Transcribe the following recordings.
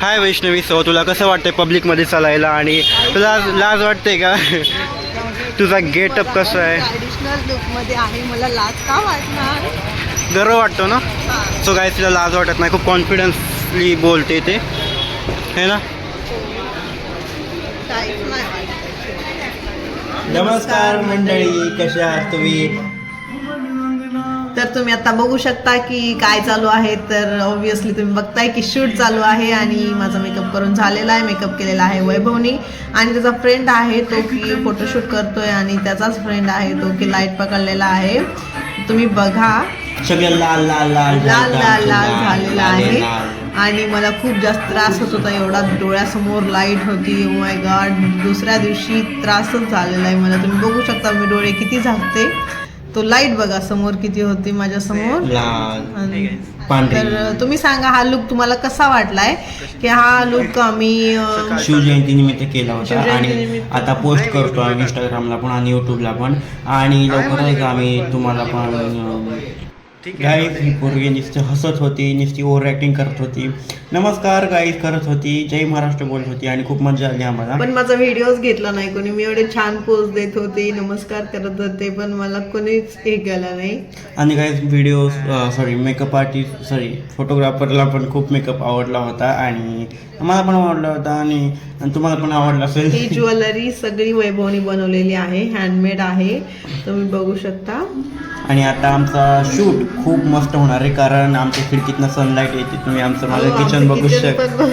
हाय Vaishnavi so तुला कसं वाटतंय पब्लिकमध्ये चालायला? आणि तुला लाज वाटते का? तुझा गेटअप कसं आहे? ट्रॅडिशनल लुकमध्ये आहे मला लाज का वाटणार? गर्व वाटतो ना? सो काय तिला लाज वाटत नाही खूप कॉन्फिडन्सली बोलते ते. है ना? काहीच नाही. वाटत नमस्कार मंडळी कशा आहात तुम्ही? तर तुम्ही आता बघू शकता की काय चालू आहे. तर ऑब्विसली तुम्ही बघताय की शूट चालू आहे आणि माझा मेकअप करून झालेला आहे. मेकअप केलेला आहे वैभवनी. आणि त्याचा फ्रेंड आहे तो की फोटोशूट करतोय आणि त्याचाच फ्रेंड आहे तो की लाइट पकडलेला आहे. तुम्ही बघा. सगळं लाल लाल लाल लाल लाल लाल झालेला आहे. आणि मला खूप जास्त त्रास होत होता. एवढा डोळ्यासमोर लाइट होती. Oh माय गॉड दुसऱ्या दिवशी त्रासच झालेला आहे मला. तुम्ही बघू शकता मी डोळे किती झाकते. तो लाइट बघा समोर किती होती माझ्यासमोर. लाल. आणि- पांढरी. तर तुम्ही सांगा हा लुक तुम्हाला कसा वाटलाय? की हा लुक आम्ही शिवजयंती निमित्त केला होता. आणि. आता पोस्ट करतो आम्ही इंस्टाग्रामला पण आणि युट्यूबला पण. आणि लवकरच आम्ही तुम्हाला पण गाईज ही पोरगी नुसती हसत होती नुसती ओव्हर ॲक्टिंग करत होती. नमस्कार गाईज करत होती. जय महाराष्ट्र बोलत होती आणि खूप मजा आली आम्हाला. पण माझा व्हिडिओच घेतला नाही कोणी. मी एवढे छान पोज देत होते नमस्कार करत होते पण मला कोणीच हे केलं नाही. आणि काही video sorry makeup artist sorry फोटोग्राफरला पण खूप मेकअप आवडला होता आणि मला पण आवडला होता आणि आणि तुम्हाला पण आवडला ही असेल ज्वेलरी सगळी वैभवनी बनवलेली आहे हँडमेड आहे. तुम्ही बघू शकता. आणि आता आमचा शूट खूप मस्त होणार आहे कारण आमच्या खिडकीतनं सनलाईट येते तुम्ही आमचं माझं हो, किचन बघू शकता.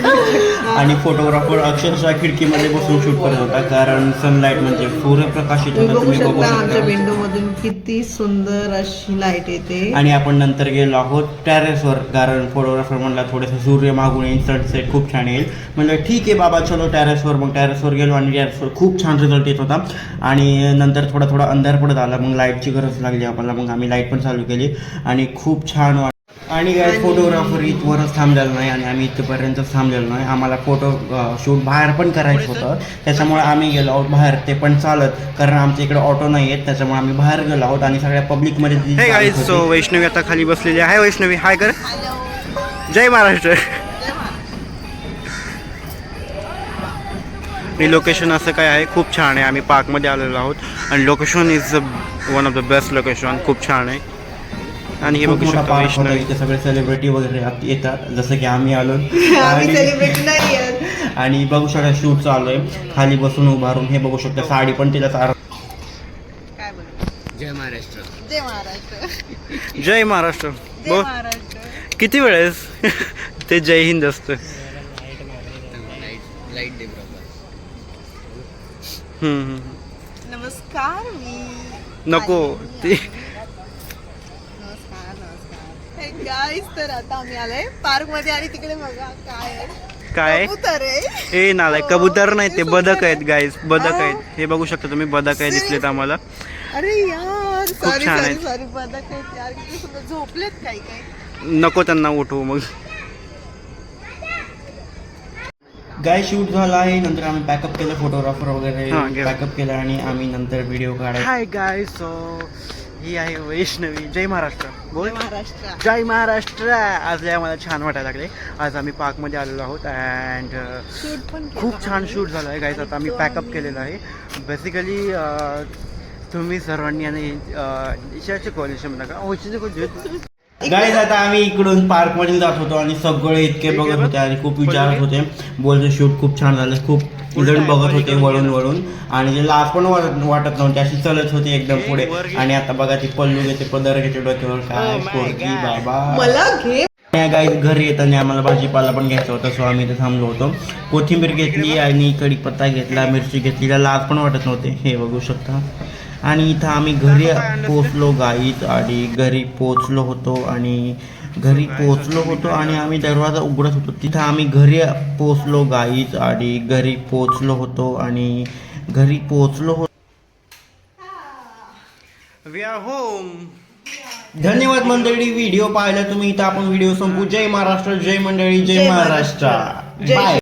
आणि फोटोग्राफर अक्षरशः खिडकीमध्ये बसून शूट करत होता कारण सनलाईट म्हणजे सूर्यप्रकाशित होता तुम्ही बघू शकता विंडो मधून किती सुंदर अशी लाइट येते. आणि आपण नंतर गेलो आहोत टेरेसवर कारण फोटोग्राफर म्हणला थोडंसं सूर्य मागून येईल सनसेट खूप छान येईल. म्हणलं ठीक आहे बाबा चलो टेरेसवर मग टेरेसवर गेलो आणि टेरेसवर खूप छान रिझल्ट येत होता. आणि नंतर थोडा थोडा अंधार पडत आला मग लाईटची गरज लागली आम्हाला मग आम्ही लाइट पण चालू केली. आणि खूप छान वाट आणि काय फोटोग्राफर इथवरच थांबलेलं नाही आणि आम्ही इथपर्यंतच थांबलेलो नाही. आम्हाला फोटो शूट बाहेर पण करायचं होतं. त्याच्यामुळे आम्ही गेलो आहोत बाहेर. ते पण चालत. कारण आमच्या इकडे ऑटो नाही आहेत. त्याच्यामुळे आम्ही बाहेर गेलो आहोत आणि सगळ्या पब्लिकमध्ये हे. सो वैष्णवी आता खाली बसलेली आहे. वैष्णवी. हाय कर. जय महाराष्ट्र. आणि लोकेशन असं काय आहे? खूप छान आहे. आम्ही पार्कमध्ये आलेलो आहोत. आणि location is one of the best location खूप छान आहे. आणि हे बघू शकता वैष्णवी. इथे सगळे सेलिब्रिटी वगैरे आत येतात जसं की आम्ही आलो. आम्ही आणि- सेलिब्रेट नाही आहेत. आणि बघू शकता शूट चालू आहे. खाली बसून उभारून हे बघू शकता साडी पण तिला चार काय बोलू? जय महाराष्ट्र. जय महाराष्ट्र. जय महाराष्ट्र. किती वेळेस ते जय हिंद असतं. हम्म, हम्म. नमस्कार मी. नको ते गाईस तर आता आम्ही आलोय पार्कमध्ये आणि तिकडे बघा काय आहे. काय? कबूतर आहे. हे नालाय कबूतर नाही ते बदक आहेत गाईज बदक आहेत. हे बघू शकता तुम्ही बदक आहे दिसलेत आम्हाला. अरे यार सॉरी छान सॉरी. सॉरी बदक आहेत यार. किती झोपलेत काही काही? नको त्यांना उठवू मग. गाय शूट झाला आहे. नंतर आम्ही पॅकअप केलं फोटोग्राफर वगैरे घे. पॅकअप केलं आणि आम्ही नंतर व्हिडिओ काढायला हाय गाय सो ही आहे वैष्णवी. जय महाराष्ट्र. बोल. जय महाराष्ट्र. जय महाराष्ट्र. आज लय आम्हाला छान वाटायला लागले. आज आम्ही पार्कमध्ये आलेलो आहोत अँड केलं. खूप छान. शूट झालं आहे. गाईज आता आम्ही पॅकअप केलेलं आहे. बेसिकली तुम्ही सर्वांनी आणि ईशाचे कॉलेज नका ओशीचे कॉलेज गाईज आता आम्ही इकडून पार्कमध्ये जात होतो आणि सगळे इतके बघत होते आणि खूप विचारत होते. बोलते शूट खूप छान झालं खूप जण बघत होते वळून वळून. आणि जे लाज पण वाटत नव्हती अशी चलत होती एकदम पुढे. आणि आता बघा ती पल्लू घेते पदर घेते डोक्यावर काय Oh पोरगी God. बाबा. मला घे. गाई घरी येताना आम्हाला भाजीपाला पण घ्यायचा होता सो आम्ही इथे थांबलो होतो. कोथिंबीर घेतली आणि कढीपत्ता घेतला मिरची घेतली लाज पण वाटत नव्हते. हे बघू शकता. आणि इथं आम्ही घरी पोचलो गाईत आणि घरी पोचलो होतो आणि घरी पोचलो होतो आणि आम्ही दरवाजा उघडत होतो. तिथं आम्ही घरी पोचलो गाईत आणि घरी पोचलो होतो आणि घरी पोचलो होतो. वी आर होम धन्यवाद मंडळी व्हिडिओ पाहिला तुम्ही इथं आपण व्हिडिओ संपू. जय महाराष्ट्र जय मंडळी जय महाराष्ट्र. बाय